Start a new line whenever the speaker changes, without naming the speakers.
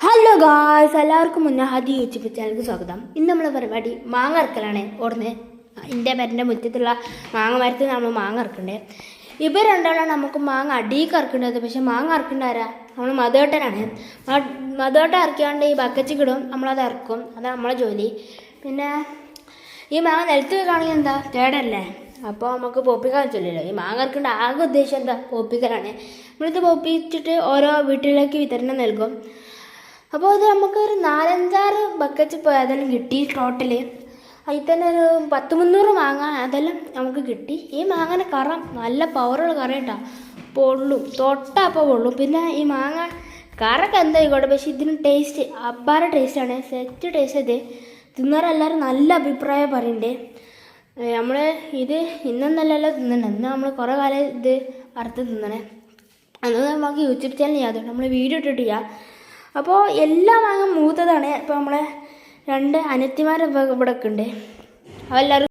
Hello guys എല്ലാവർക്കും മുന്നേ ആദ്യം യൂട്യൂബ് ചാനലിലേക്ക് സ്വാഗതം. ഇന്ന് നമ്മളെ പരിപാടി മാങ്ങ ഇറക്കലാണ് ഓടുന്നത് എന്റെ മരന്റെ മുറ്റത്തുള്ള മാങ്ങ മരത്തിൽ നമ്മൾ മാങ്ങ ഇറക്കണ്ടേ ഇവർ രണ്ടാളാണ് നമുക്ക് മാങ്ങ അടിയിൽ ഇറക്കേണ്ടത് പക്ഷെ മാങ്ങ ഇറക്കേണ്ട ആരാ? നമ്മൾ മതേട്ടനാണ്. മതേട്ട ഇറക്കിയാണ്ട് ഈ ബക്കറ്റിൽ കിടും നമ്മളത് ഇറക്കും അതാണ് നമ്മളെ ജോലി. പിന്നെ ഈ മാങ്ങ നിലത്ത് വെക്കുകയാണെങ്കിൽ എന്താ? കേടല്ലേ അപ്പോൾ നമുക്ക് പോപ്പിക്കാൻ ചൊല്ലില്ല? ഈ മാങ്ങ ഇറക്കേണ്ട ആകെ ഉദ്ദേശം എന്താ? പോപ്പിക്കലാണ്. നമ്മളിത് പോപ്പിച്ചിട്ട് ഓരോ വീട്ടിലേക്ക് വിതരണം നൽകും. അപ്പോൾ ഇത് നമുക്കൊരു നാലഞ്ചാറ് ബക്കറ്റ് ഇപ്പോൾ അതെല്ലാം കിട്ടി ടോട്ടൽ അതിൽ തന്നെ ഒരു പത്ത് മുന്നൂറ് മാങ്ങ അതെല്ലാം നമുക്ക് കിട്ടി. ഈ മാങ്ങനെ കറ നല്ല പവറുള്ള കറ കേട്ടോ പൊള്ളും തൊട്ടപ്പോൾ പൊള്ളും. പിന്നെ ഈ മാങ്ങ കറൊക്കെ എന്തായിക്കോട്ടെ പക്ഷെ ഇതിന് ടേസ്റ്റ് അപ്പാര ടേസ്റ്റാണ് സെറ്റ് ടേസ്റ്റ് ഇത്. തിന്നവരെല്ലാവരും നല്ല അഭിപ്രായം പറയണ്ടേ. നമ്മൾ ഇത് ഇന്നൊന്നല്ലല്ലോ തിന്നണേ. ഇന്ന് നമ്മൾ കുറേ കാലം ഇത് വറുത്ത് തിന്നണേ. അന്ന് നമുക്ക് യൂട്യൂബ് ചാനൽ ചെയ്യാതെ നമ്മൾ വീഡിയോ ഇട്ടിട്ടില്ല. അപ്പോൾ എല്ലാ മാങ്ങ മൂത്തതാണ്. ഇപ്പോൾ നമ്മളെ രണ്ട് അനത്തിമാരെ ഇവിടെ ഒക്കെ ഉണ്ട്. അതെല്ലാവരും